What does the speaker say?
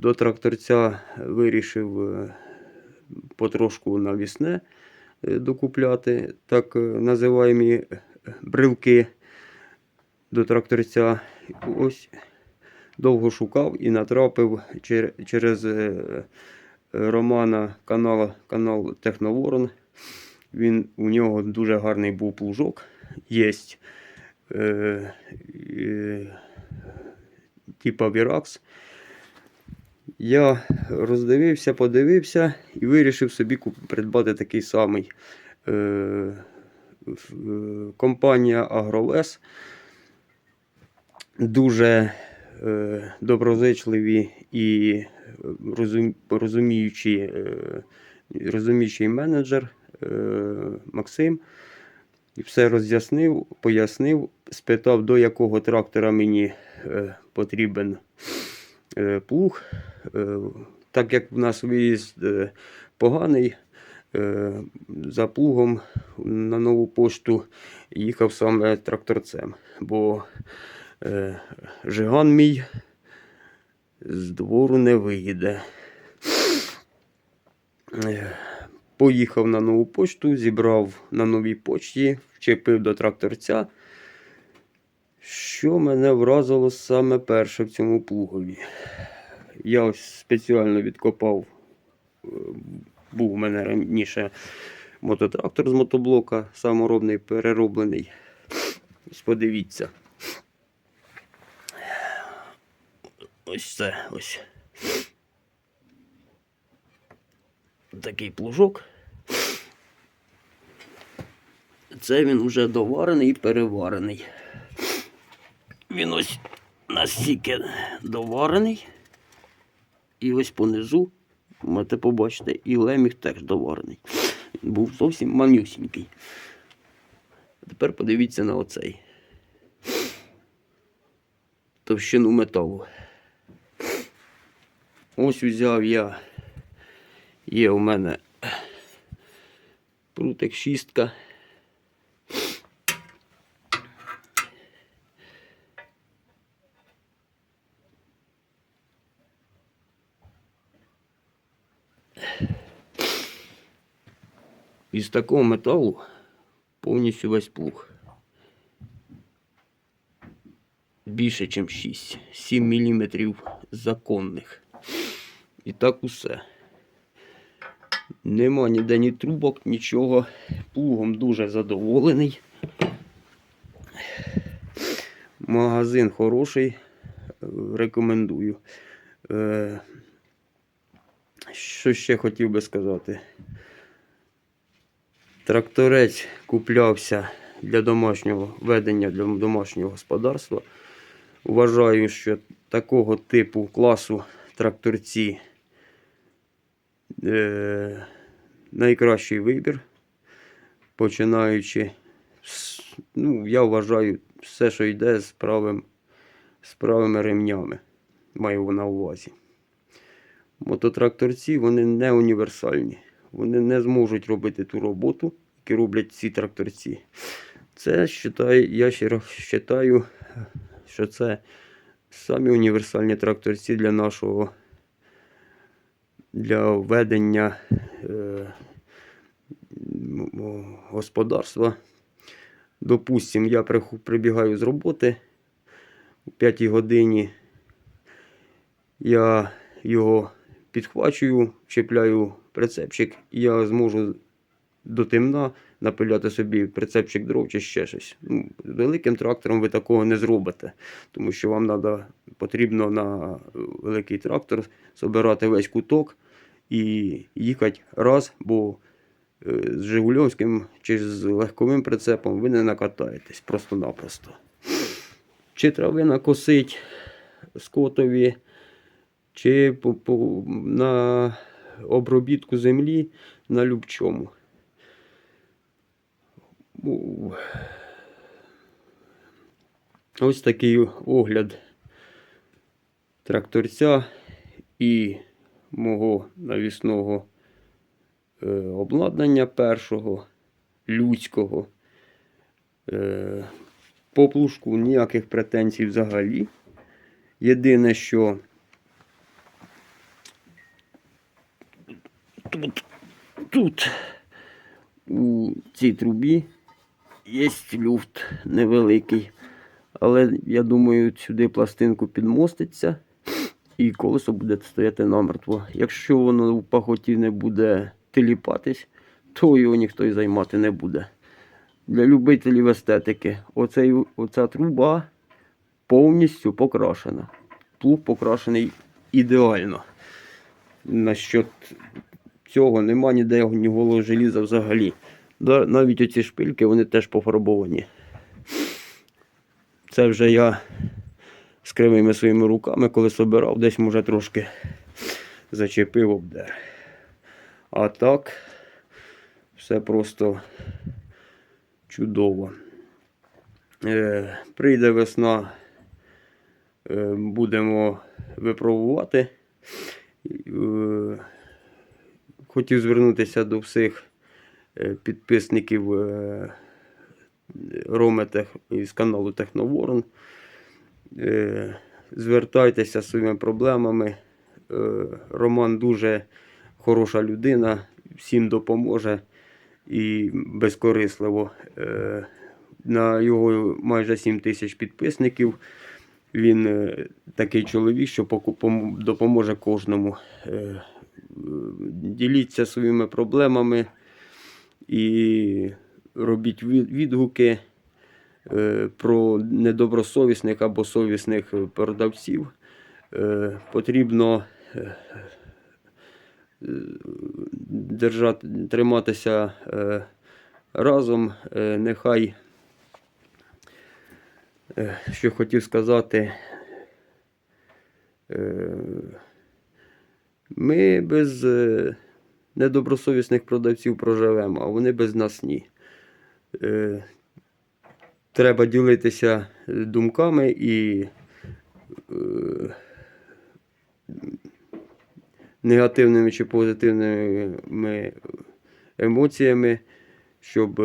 До тракторця вирішив е, потрошку навісне е, докупляти, так е, називаємо брилки до тракторця. Ось довго шукав і натрапив через Романа канал, канал Техноворон. Він, у нього дуже гарний був плужок. Є. Типа Віракс. Я роздивився, подивився і вирішив собі придбати такий самий. Е, е, компанія Агровес. Дуже е, доброзичливі і розум, розуміючий, е, розуміючий менеджер е, Максим. І все роз'яснив, пояснив, спитав, до якого трактора мені е, потрібен е, плуг. Е, так як в нас виїзд е, поганий, е, за плугом на нову пошту їхав саме тракторцем. Бо Жиган мій з двору не виїде. Поїхав на нову почту, зібрав на новій почті, вчепив до тракторця. Що мене вразило саме перше в цьому плугові? Я ось спеціально відкопав, е, був у мене раніше мототрактор з мотоблока, саморобний, перероблений. Ось подивіться. Ось це ось. Такий плужок. Це він вже доварений і переварений. Він ось настільки доварений. І ось понизу, можете побачите, і леміг теж доварений. Він був зовсім манюсінький. Тепер подивіться на оцей. Товщину металу. Ось взяв я. Є у мене прутик шістка. Із такого металу повністю весь плуг. Більше, ніж 6. 7 мм законних. І так усе. Нема ніде ні трубок, нічого. Плугом дуже задоволений. Магазин хороший. е, Рекомендую. Що ще хотів би сказати? Тракторець куплявся для домашнього ведення для домашнього господарства. Вважаю, що такого типу класу тракторці е, найкращий вибір. Починаючи, з, ну, я вважаю, все, що йде з правим, з правими ремнями. Маю на увазі. Мототракторці вони не універсальні. Вони не зможуть робити ту роботу, яку роблять ці тракторці. Це я ще раз вважаю, що це самі універсальні тракторці для нашого для ведення е, господарства. Допустим, я прибігаю з роботи о 5 годині. Я його підхвачую, чіпляю прицепчик, і я зможу до темна напиляти собі прицепчик дров чи ще щось. Ну, великим трактором ви такого не зробите, тому що вам надо, потрібно на великий трактор збирати весь куток і їхати раз, бо е, з Жигульовським чи з легковим прицепом ви не накатаєтесь просто-напросто. Чи травина косить скотові, чи на обробітку землі на любчому. Ось такий огляд тракторця і мого навісного е, обладнання першого людського. Е, по плужку ніяких претензій взагалі. Єдине, що тут, тут у цій трубі є люфт невеликий. Але я думаю, сюди пластинку підмоститься і колесо буде стояти намертво. Якщо воно в пахоті не буде тиліпатись, то його ніхто і займати не буде. Для любителів естетики, оцей, оця труба повністю покрашена. Плуг покрашений ідеально. Насчет цього нема ніде ні голого желіза взагалі. Навіть оці шпильки вони теж пофарбовані. Це вже я з кривими своїми руками, коли собирав, десь може трошки зачепив обдер. А так, все просто чудово. Е, прийде весна, е, будемо випробувати. Е, хотів звернутися до всіх е, підписників Роми із каналу Техноворон. Е, Звертайтеся з своїми проблемами. Е, Роман дуже хороша людина, всім допоможе і безкорисливо. На його майже 7 тисяч підписників. Він такий чоловік, що допоможе кожному. Е, Діліться своїми проблемами і робіть відгуки е, про недобросовісних або совісних продавців. Е, Потрібно держати, триматися разом. Нехай, що хотів сказати, ми без е, недобросовісних продавців проживемо, а вони без нас ні. Е, Треба ділитися е, думками і негативними чи позитивними емоціями, щоб